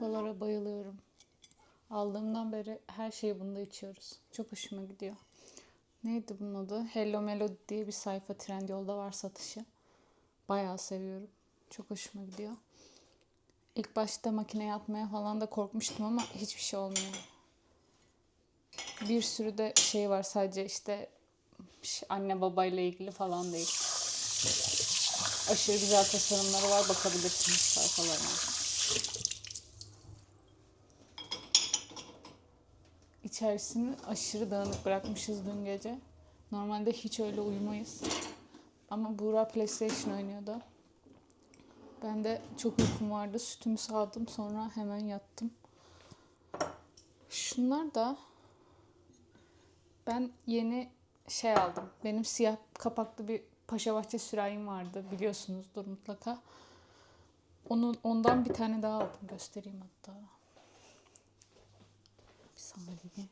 Şurubalara bayılıyorum. Aldığımdan beri her şeyi bunda içiyoruz. Çok hoşuma gidiyor. Neydi bunun adı? Hello Melody diye bir sayfa Trendyol'da var satışı. Bayağı seviyorum. Çok hoşuma gidiyor. İlk başta makineye atmaya falan da korkmuştum ama hiçbir şey olmuyor. Bir sürü de şey var sadece işte anne babayla ilgili falan değil. Aşırı güzel tasarımları var bakabilirsiniz sayfalarına. İçerisini aşırı dağınık bırakmışız dün gece. Normalde hiç öyle uyumayız. Ama Buğra PlayStation oynuyordu. Ben de çok uykum vardı. Sütümü sağdım. Sonra hemen yattım. Şunlar da ben yeni şey aldım. Benim siyah kapaklı bir Paşabahçe sürahim vardı. Biliyorsunuzdur mutlaka. Onun, ondan bir tane daha aldım. Göstereyim hatta. Bir saniye.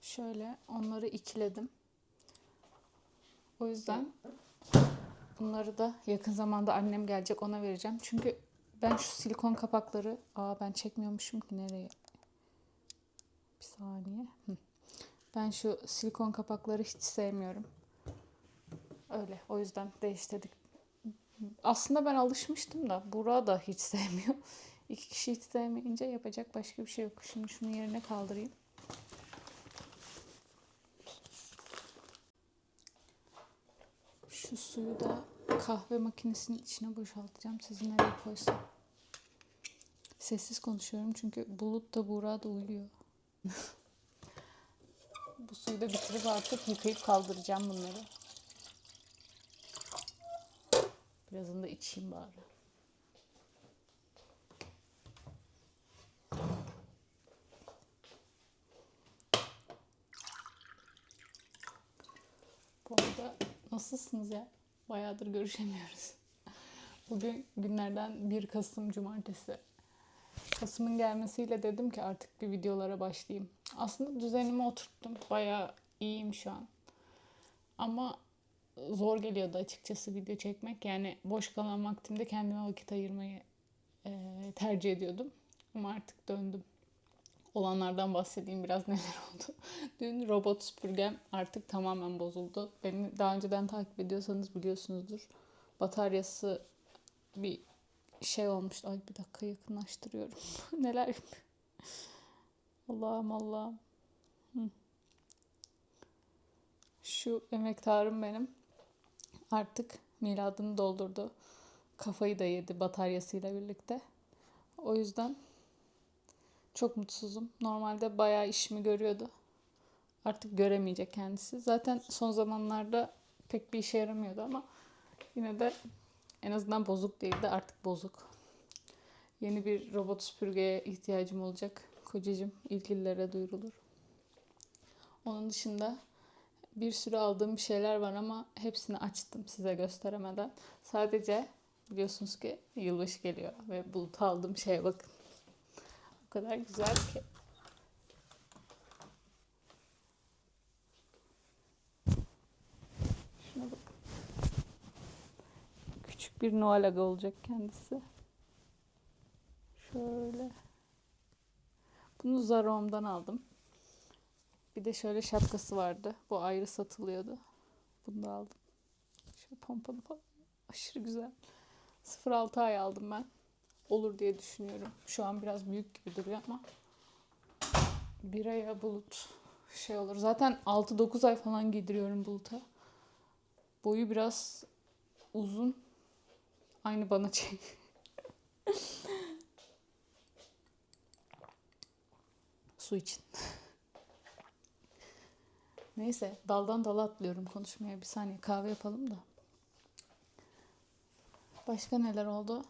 Şöyle onları ikiledim. O yüzden bunları da yakın zamanda annem gelecek ona vereceğim. Çünkü ben şu silikon kapakları, aa ben çekmiyormuşum ki nereye? Bir saniye. Ben şu silikon kapakları hiç sevmiyorum. Öyle. O yüzden değiştirdik. Aslında ben alışmıştım da Burak da hiç sevmiyor. İki kişi hiç sevmeyince yapacak başka bir şey yok. Şimdi şunu yerine kaldırayım. Şu suyu da kahve makinesinin içine boşaltacağım. Sizi nereye koysam. Sessiz konuşuyorum çünkü Bulut da Buğra da uyuyor. Bu suyu da bitirip artık yıkayıp kaldıracağım bunları. Birazını da içeyim bari. Bu arada nasılsınız ya? Bayağıdır görüşemiyoruz. Bugün günlerden 1 Kasım Cumartesi. Kasım'ın gelmesiyle dedim ki artık bir videolara başlayayım. Aslında düzenimi oturttum. Bayağı iyiyim şu an. Ama zor geliyordu açıkçası video çekmek. Yani boş kalan vaktimde kendime vakit ayırmayı e, tercih ediyordum. Ama artık döndüm. Olanlardan bahsedeyim biraz neler oldu. Dün robot süpürgem artık tamamen bozuldu. Beni daha önceden takip ediyorsanız biliyorsunuzdur. Bataryası bir şey olmuş. Ay bir dakika yakınlaştırıyorum. neler? Allah'ım Allah'ım. Hı. Şu emektarım benim artık miladını doldurdu. Kafayı da yedi bataryasıyla birlikte. O yüzden çok mutsuzum. Normalde bayağı işimi görüyordu. Artık göremeyecek kendisi. Zaten son zamanlarda pek bir işe yaramıyordu ama yine de en azından bozuk değildi. Artık bozuk. Yeni bir robot süpürgeye ihtiyacım olacak. Kocacığım ilgililere duyurulur. Onun dışında bir sürü aldığım bir şeyler var ama hepsini açtım size gösteremeden. Sadece biliyorsunuz ki yılbaşı geliyor ve bulut aldığım şeye bakın. O kadar güzel ki. Şuna bakın. Küçük bir Noel Aga olacak kendisi. Şöyle. Bunu Zarom'dan aldım. Bir de şöyle şapkası vardı. Bu ayrı satılıyordu. Bunu da aldım. Şöyle pompalı falan. Aşırı güzel. 0.6 ay aldım ben. Olur diye düşünüyorum. Şu an biraz büyük gibi duruyor ama bir aya bulut şey olur. Zaten 6-9 ay falan giydiriyorum buluta. Boyu biraz uzun. Aynı bana çek. Su için. Neyse daldan dala atlıyorum konuşmaya. Bir saniye kahve yapalım da. Başka neler oldu?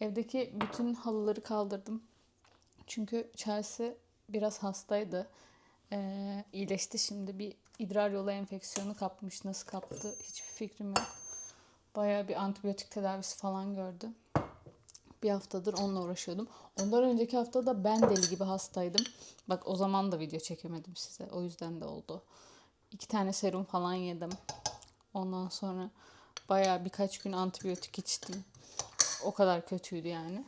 Evdeki bütün halıları kaldırdım. Çünkü Chelsea biraz hastaydı. Ee, iyileşti şimdi. Bir idrar yolu enfeksiyonu kapmış. Nasıl kaptı hiçbir fikrim yok. Bayağı bir antibiyotik tedavisi falan gördü. Bir haftadır onunla uğraşıyordum. Ondan önceki hafta da ben deli gibi hastaydım. Bak o zaman da video çekemedim size. O yüzden de oldu. İki tane serum falan yedim. Ondan sonra bayağı birkaç gün antibiyotik içtim. O kadar kötüydü yani.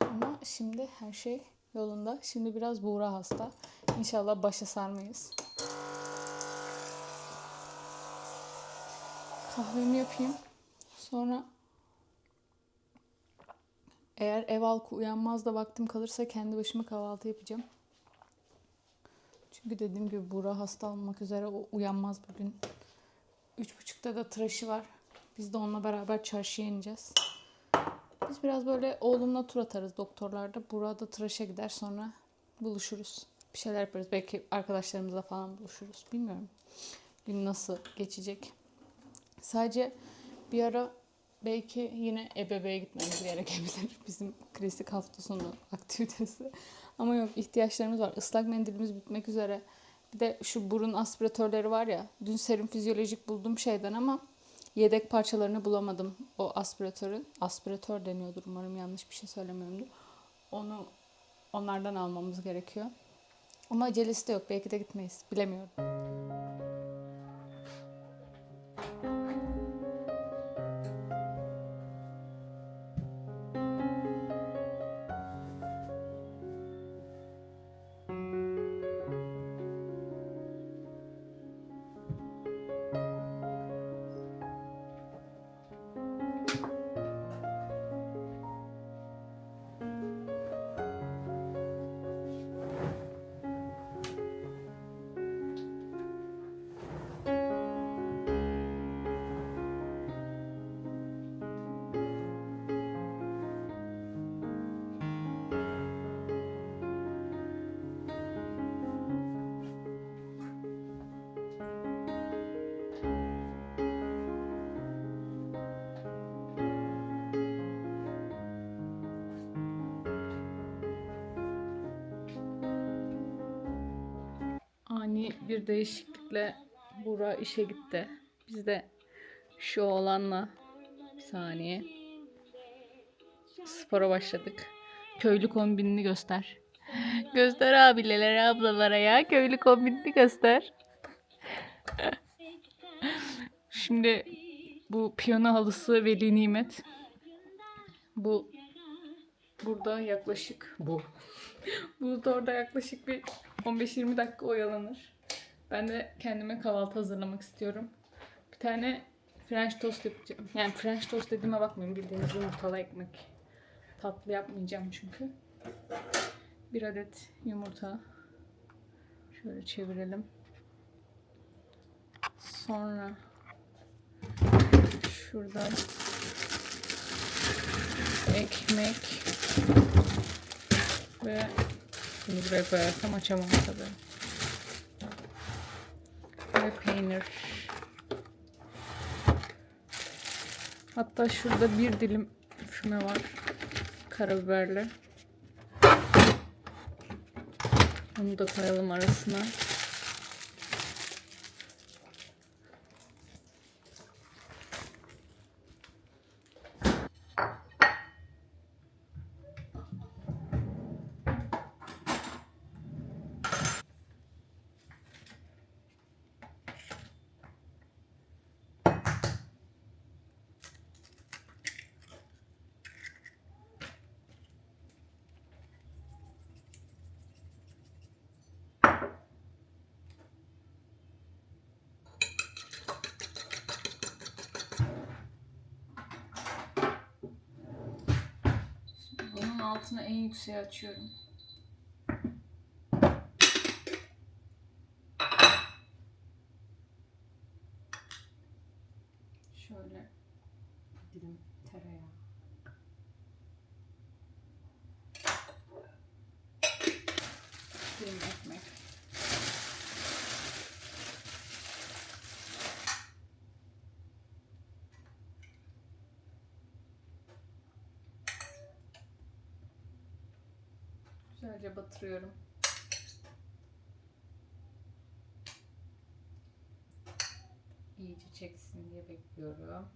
Ama şimdi her şey yolunda. Şimdi biraz Buğra hasta. İnşallah başa sarmayız. Kahvemi yapayım. Sonra eğer ev halkı uyanmaz da vaktim kalırsa kendi başıma kahvaltı yapacağım. Çünkü dediğim gibi Buğra hasta olmak üzere o uyanmaz bugün. Üç buçukta da tıraşı var. Biz de onunla beraber çarşıya ineceğiz. Biz biraz böyle oğlumla tur atarız doktorlarda. Buğra da tıraşa gider sonra buluşuruz. Bir şeyler yaparız. Belki arkadaşlarımızla falan buluşuruz. Bilmiyorum. Gün nasıl geçecek. Sadece bir ara belki yine ebeveğe gitmemiz gerekebilir. Bizim klasik hafta sonu aktivitesi. Ama yok ihtiyaçlarımız var. Islak mendilimiz bitmek üzere. Bir de şu burun aspiratörleri var ya. Dün serum fizyolojik buldum şeyden ama yedek parçalarını bulamadım. O aspiratörün. Aspiratör deniyordur umarım yanlış bir şey söylemiyorumdur. Onu onlardan almamız gerekiyor. Ama acelesi de yok. Belki de gitmeyiz. Bilemiyorum. Bir değişiklikle Buğra işe gitti. Biz de şu oğlanla bir saniye spora başladık. Köylü kombinini göster. Göster abilelere ablalara ya. Köylü kombinini göster. Şimdi bu piyano halısı veli nimet. Bu burada yaklaşık bu. Bu da orada yaklaşık bir 15-20 dakika oyalanır. Ben de kendime kahvaltı hazırlamak istiyorum. Bir tane French toast yapacağım. Yani French toast dediğime bakmayın. Bildiğiniz yumurtalı ekmek. Tatlı yapmayacağım çünkü. Bir adet yumurta. Şöyle çevirelim. Sonra şuradan ekmek ve bunu buraya koyarsam açamam tabii. Ve peynir. Hatta şurada bir dilim füme var. Karabiberli. Onu da koyalım arasına. Altını en yükseğe açıyorum. Şöyle dilim tereyağı. Dilim ekmek. Güzelce batırıyorum. İyice çeksin diye bekliyorum.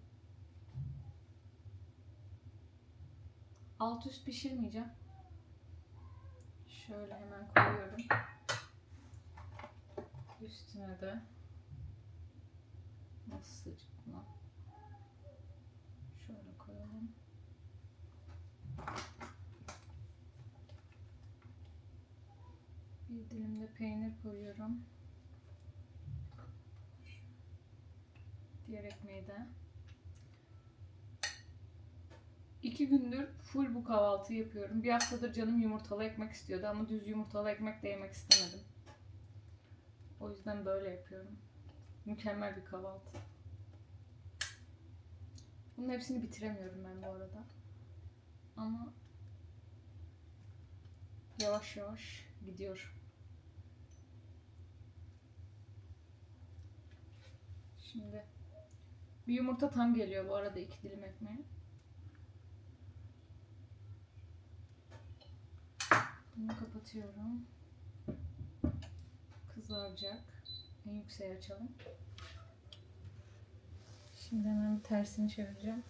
Alt üst pişirmeyeceğim. Şöyle hemen koyuyorum. Üstüne de nasıl buna şöyle koyalım. Bir dilim de peynir koyuyorum. Diğer ekmeği de. İki gündür full bu kahvaltıyı yapıyorum. Bir haftadır canım yumurtalı ekmek istiyordu ama düz yumurtalı ekmek de yemek istemedim. O yüzden böyle yapıyorum. Mükemmel bir kahvaltı. Bunun hepsini bitiremiyorum ben bu arada. Ama yavaş yavaş gidiyor. Şimdi bir yumurta tam geliyor bu arada iki dilim ekmeğe. Bunu kapatıyorum. Kızaracak. En yükseğe açalım. Şimdi hemen tersini çevireceğim.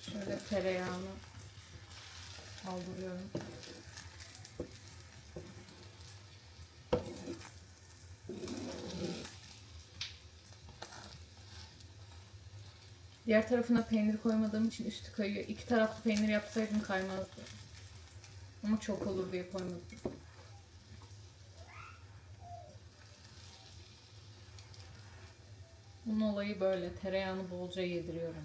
Şöyle tereyağını aldırıyorum. Diğer tarafına peynir koymadığım için üstü kayıyor. İki taraflı peynir yapsaydım kaymazdı. Ama çok olur diye koymadım. Bunun olayı böyle. Tereyağını bolca yediriyorum.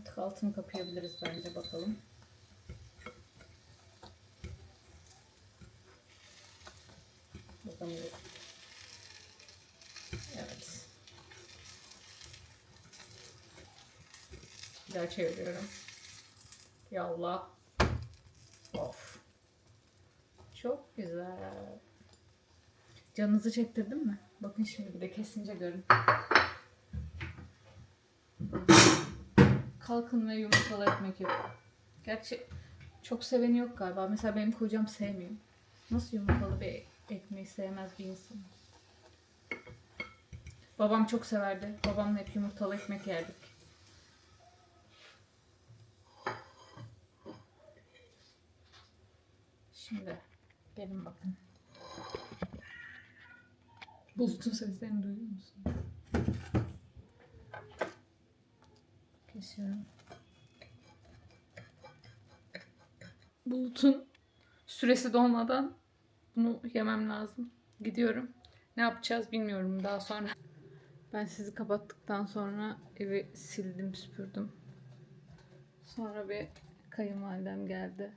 Artık altını kapayabiliriz bence bakalım. Bakalım. Evet. Bir daha çeviriyorum. Ya Allah. Of. Çok güzel. Canınızı çektirdim mi? Bakın şimdi bir de kesince görün. Kalkın ve yumurtalı ekmek yapın. Gerçi çok seveni yok galiba. Mesela benim kocam sevmiyor. Nasıl yumurtalı bir ekmeği sevmez bir insan? Babam çok severdi. Babamla hep yumurtalı ekmek yerdik. Şimdi gelin bakın. Bulutun seslerini duyuyor musun? Kesiyorum. Bulutun süresi dolmadan bunu yemem lazım. Gidiyorum. Ne yapacağız bilmiyorum daha sonra. Ben sizi kapattıktan sonra evi sildim, süpürdüm. Sonra bir kayınvalidem geldi.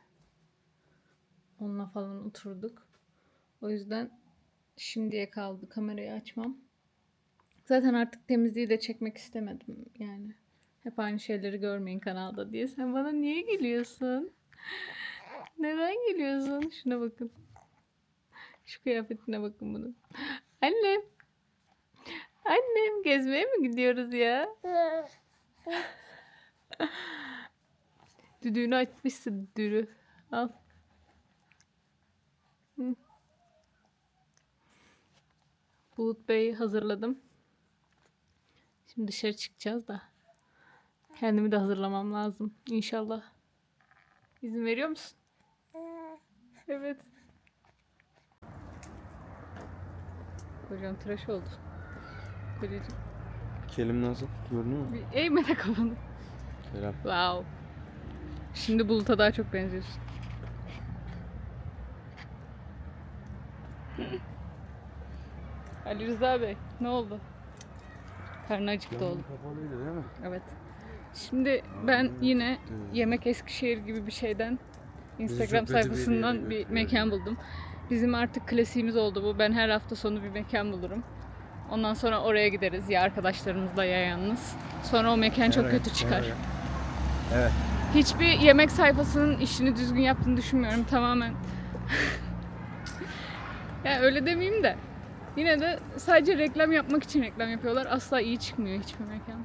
Onunla falan oturduk. O yüzden şimdiye kaldı kamerayı açmam. Zaten artık temizliği de çekmek istemedim yani. Hep aynı şeyleri görmeyin kanalda diye. Sen bana niye gülüyorsun? Neden gülüyorsun? Şuna bakın. Şu kıyafetine bakın bunun. Annem. Annem gezmeye mi gidiyoruz ya? Düdüğünü açmışsın düdüğü. Al. Bulut Bey'i hazırladım. Şimdi dışarı çıkacağız da. Kendimi de hazırlamam lazım. İnşallah. İzin veriyor musun? Evet. Kocam tıraş oldu. Kocacığım. Kelim nasıl? Görünüyor mu? Bir eğme de kafanı. Selam. Wow. Şimdi Bulut'a daha çok benziyorsun. Ali Rıza Bey ne oldu? Karnı acıktı oldu. Kapalıydı değil mi? Evet. Şimdi ben yine Yemek Eskişehir gibi bir şeyden Instagram sayfasından bir mekan buldum. Bizim artık klasiğimiz oldu bu. Ben her hafta sonu bir mekan bulurum. Ondan sonra oraya gideriz ya arkadaşlarımızla ya yalnız. Sonra o mekan çok Evet, kötü çıkar. evet. Evet. Hiçbir yemek sayfasının işini düzgün yaptığını düşünmüyorum tamamen. ya öyle demeyeyim de. Yine de sadece reklam yapmak için reklam yapıyorlar. Asla iyi çıkmıyor hiçbir mekan.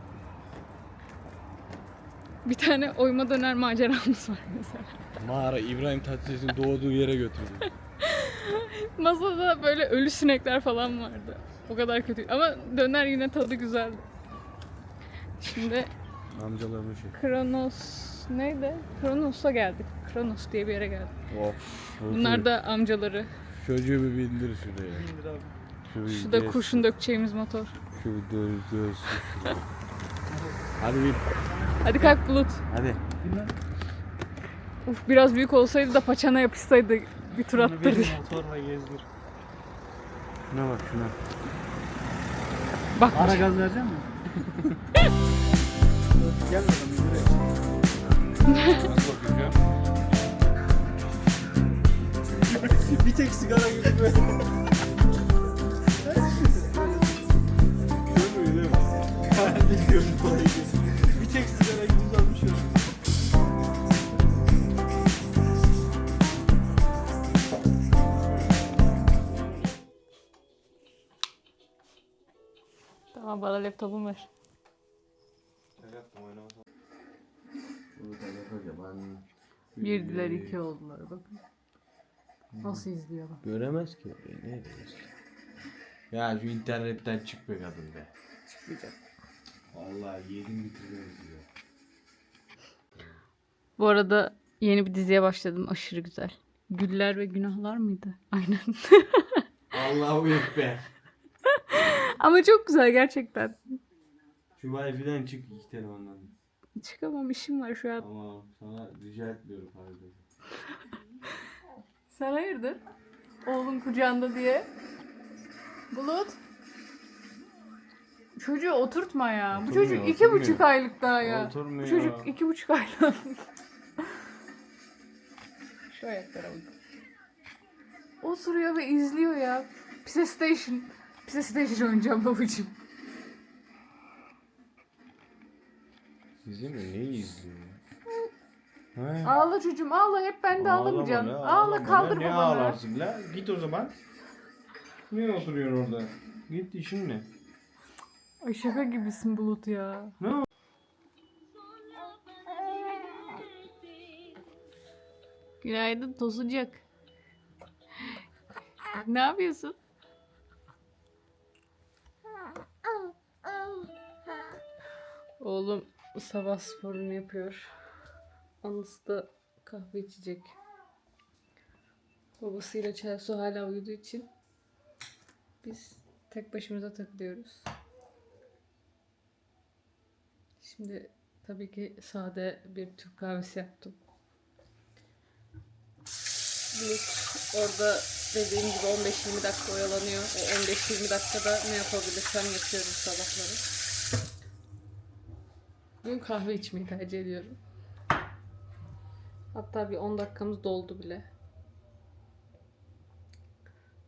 Bir tane oyma döner maceramız var mesela. Mağara İbrahim Tatlıses'in doğduğu yere götürdü. Masada böyle ölü sinekler falan vardı. O kadar kötü. Ama döner yine tadı güzeldi. Şimdi Amcalarımın şey. Kronos neydi? Kronos'a geldik. Kronos diye bir yere geldik. Of. Bunlar da amcaları. Çocuğu bir bindir şuraya. Şu bir Şu da gez- kurşun dökeceğimiz motor. Şu dö şuraya. Hadi bir. Hadi kalk Bulut. Hadi. Uf biraz büyük olsaydı da paçana yapışsaydı bir tur attırdı. motorla gezdir. Şuna bak şuna. Bak Ara gaz verecek misin? Gel bakalım yürü. Bir tek sigara gibi böyle. Görmüyor değil mi? Bilmiyorum Tamam bana laptopumu ver. Bir diler iki oldular bakın. Nasıl izliyor bak. Göremez ki orayı. Ne diyorsun? Ya şu internetten çık be kadın be. Çıkmayacak. Vallahi yedim bitirmemiz diyor. Bu arada yeni bir diziye başladım. Aşırı güzel. Güller ve Günahlar mıydı? Aynen. Allahu Ekber. Ama çok güzel gerçekten. Şu Wi-Fi'den çık iki telefondan. Çıkamam işim var şu an. Tamam sana rica etmiyorum kardeşim. Sen hayırdır? Oğlun kucağında diye. Bulut. Çocuğu oturtma ya. Bu Oturmuyor, çocuk iki oturmuyor. buçuk aylık daha ya. Oturmuyor. Bu çocuk iki buçuk aylık. Şu ayaklara bak. Oturuyor ve izliyor ya. Pise Pise Station oynayacağım babacığım. Sizi mi? Ne izliyor? He. Ağla çocuğum ağla. Hep ben de ağlamayacaksın. la, Ağla ağlama kaldır la. Babanı. ağlarsın la? Git o zaman. Niye oturuyorsun orada? Git işin ne? Ay şaka gibisin Bulut ya. Ne o? Günaydın tosuncak. ne yapıyorsun? Oğlum sabah sporunu yapıyor. Anası da kahve içecek. Babasıyla Chelsea hala uyuduğu için biz tek başımıza takılıyoruz. Şimdi tabii ki sade bir Türk kahvesi yaptım. Bulut orada dediğim gibi 15-20 dakika oyalanıyor. O 15-20 dakikada ne yapabilirsem yapıyorum sabahları. Bugün kahve içmeyi tercih ediyorum. Hatta bir 10 dakikamız doldu bile.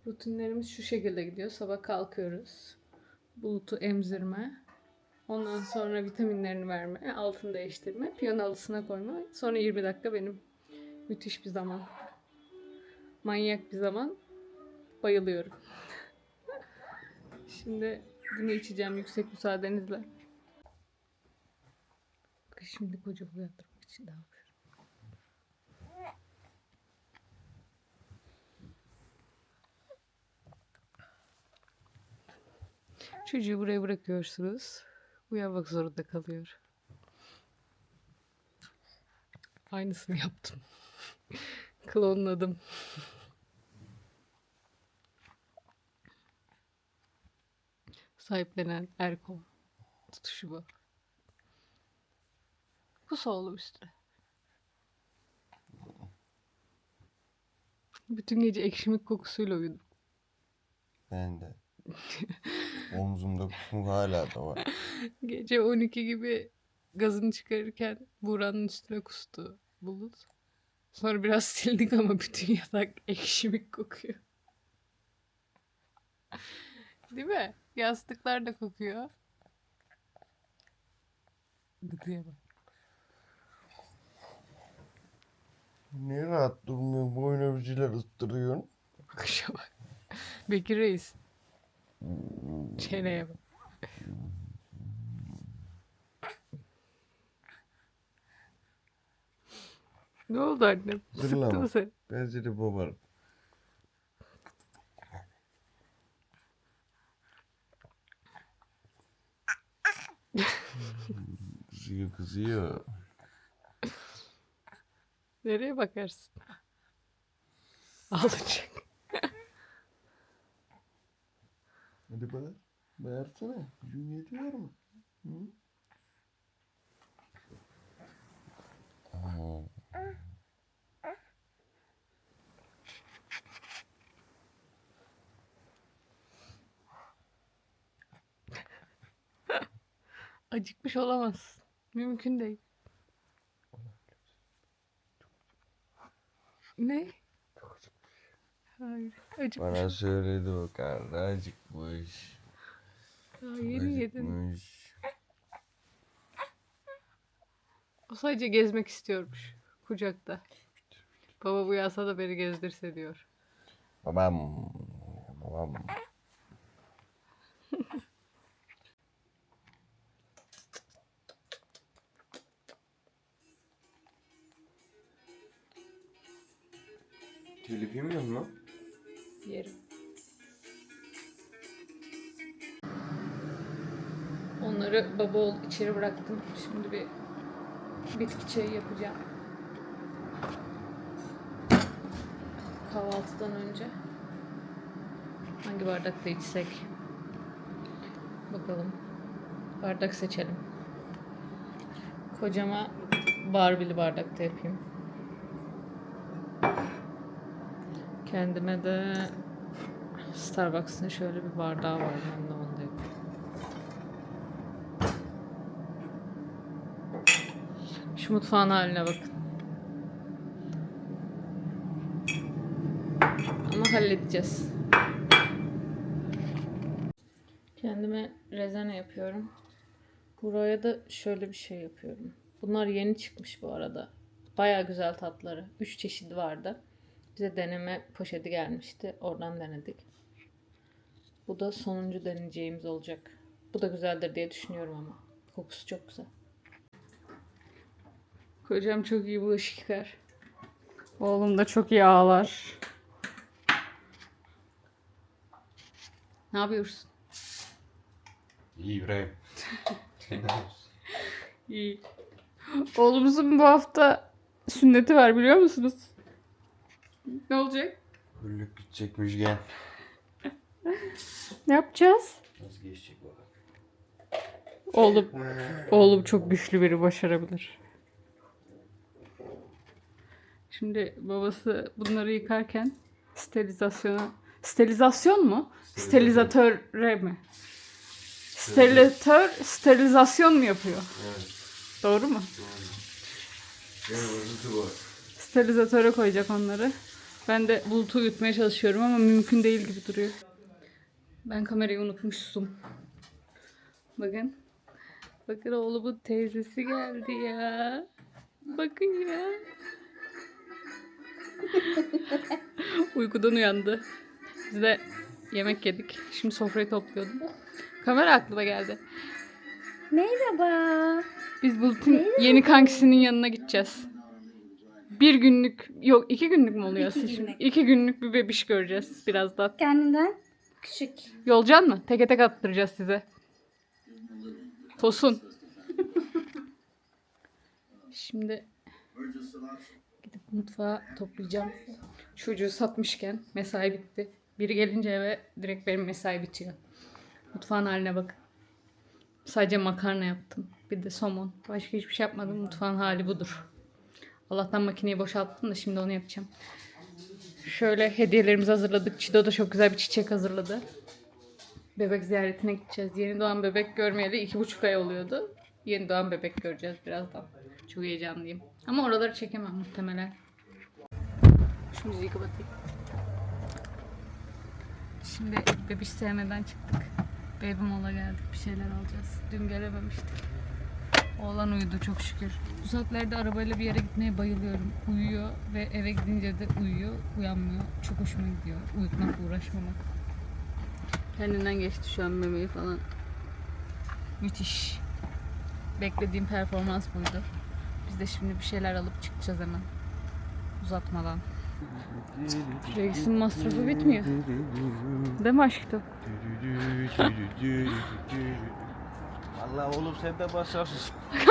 Rutinlerimiz şu şekilde gidiyor. Sabah kalkıyoruz. Bulutu emzirme. Ondan sonra vitaminlerini verme, altını değiştirme, piyano alısına koyma. Sonra 20 dakika benim. Müthiş bir zaman. Manyak bir zaman. Bayılıyorum. Şimdi bunu içeceğim yüksek müsaadenizle. Şimdi koca uyandırmak için ne yapıyorum? Çocuğu buraya bırakıyorsunuz. Uyanmak zorunda kalıyor. Aynısını yaptım. Klonladım. Sahiplenen Erko. Tutuşu bu. Kus oğlum üstüne. Bütün gece ekşimik kokusuyla uyudum. Ben de. Omzumda kusmuk hala da var. Gece 12 gibi gazını çıkarırken Buğra'nın üstüne kustu Bulut. Sonra biraz sildik ama bütün yatak ekşimik kokuyor. Değil mi? Yastıklar da kokuyor. Gıdıya bak. Niye rahat durmuyorsun? Boyuna bir şeyler ıstırıyorsun. Kuşa bak. Bekir Reis. Çeneye bak. Ne oldu annem? Sıktı mı seni? Ben seni babarım. Suyu kızıyor. Nereye bakarsın? Alacak. Hadi bağır. Bağırsana. Gücün yetiyor mu? Hı? Acıkmış olamaz. Mümkün değil. Ne? Hayır. Acıkmış. Bana söyledi o karnı acıkmış. Daha yeni yedin. acıkmış. O sadece gezmek istiyormuş. Kucakta. Baba uyansa da beni gezdirse diyor. Babam. Babam. Telif yemiyor mu? Yerim. Onları baba oğul içeri bıraktım. Şimdi bir bitki çayı yapacağım. Kahvaltıdan önce. Hangi bardakta içsek? Bakalım. Bardak seçelim. Kocama barbili bardakta yapayım. Kendime de Starbucks'ın şöyle bir bardağı var. Ben de onda yapayım. Şu mutfağın haline bakın. Ama halledeceğiz. Kendime rezene yapıyorum. Buraya da şöyle bir şey yapıyorum. Bunlar yeni çıkmış bu arada. Baya güzel tatları. Üç çeşidi vardı. Bize deneme poşeti gelmişti. Oradan denedik. Bu da sonuncu deneyeceğimiz olacak. Bu da güzeldir diye düşünüyorum ama. Kokusu çok güzel. Kocam çok iyi bulaşık yıkar. Oğlum da çok iyi ağlar. Ne yapıyorsun? İyi İbrahim. İyi. Oğlumuzun bu hafta sünneti var biliyor musunuz? Ne olacak? Güllük gidecek Müjgan. Ne yapacağız? Nasıl geçecek bakalım. Oğlum, oğlum çok güçlü biri başarabilir. Şimdi babası bunları yıkarken sterilizasyona sterilizasyon mu? Sterilizatöre mi? Sterilatör sterilizasyon mu yapıyor? Evet. Doğru mu? Var. Sterilizatöre koyacak onları. Ben de bulutu yutmaya çalışıyorum ama mümkün değil gibi duruyor. Ben kamerayı unutmuşsun. Bakın. Bakın oğlumun teyzesi geldi ya. Bakın ya. Uykudan uyandı. Biz de yemek yedik. Şimdi sofrayı topluyordum. Kamera aklıma geldi. Merhaba. Biz Bulut'un yeni kankisinin yanına gideceğiz. Bir günlük, yok iki günlük mü oluyor İki siz şimdi? günlük. İki günlük bir bebiş göreceğiz birazdan. Kendinden küçük. Yolcan mı? Teke tek attıracağız size. Tosun. Şimdi gidip mutfağı toplayacağım. Çocuğu satmışken mesai bitti. Biri gelince eve direkt benim mesai bitiyor. Mutfağın haline bakın. Sadece makarna yaptım. Bir de somon. Başka hiçbir şey yapmadım. Mutfağın hali budur. Allah'tan makineyi boşalttım da şimdi onu yapacağım. Şöyle hediyelerimizi hazırladık. Çido da çok güzel bir çiçek hazırladı. Bebek ziyaretine gideceğiz. Yeni doğan bebek görmeyeli iki buçuk ay oluyordu. Yeni doğan bebek göreceğiz birazdan. Çok heyecanlıyım. Ama oraları çekemem muhtemelen. Şu müziği kapatayım. Şimdi bebiş sevmeden çıktık. Baby mola geldik. Bir şeyler alacağız. Dün gelememiştik. Oğlan uyudu çok şükür. Bu saatlerde arabayla bir yere gitmeye bayılıyorum. Uyuyor ve eve gidince de uyuyor, uyanmıyor. Çok hoşuma gidiyor. Uyutmak, uğraşmamak. Kendinden geçti şu an memeyi falan. Müthiş. Beklediğim performans buydu. Biz de şimdi bir şeyler alıp çıkacağız hemen. Uzatmadan. Reisin masrafı bitmiyor. Değil mi aşkım? Vallahi oğlum sen de başarısın.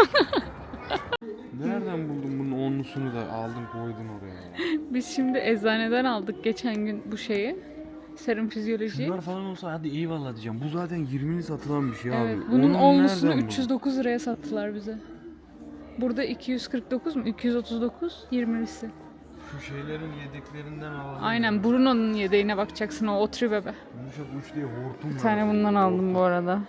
nereden buldun bunun onlusunu da aldın koydun oraya? Biz şimdi eczaneden aldık geçen gün bu şeyi. Serum fizyoloji. Şunlar falan olsa hadi eyvallah diyeceğim. Bu zaten 20'li satılan bir şey Evet, abi. bunun onlusunu nereden 309 liraya sattılar bize. Burada 249 mu? 239 20'lisi. buldun? Şu şeylerin yedeklerinden alalım. Aynen Bruno'nun yedeğine bakacaksın o Otri bebe. Yumuşak uç diye hortum Bir var. tane bundan aldım bu arada.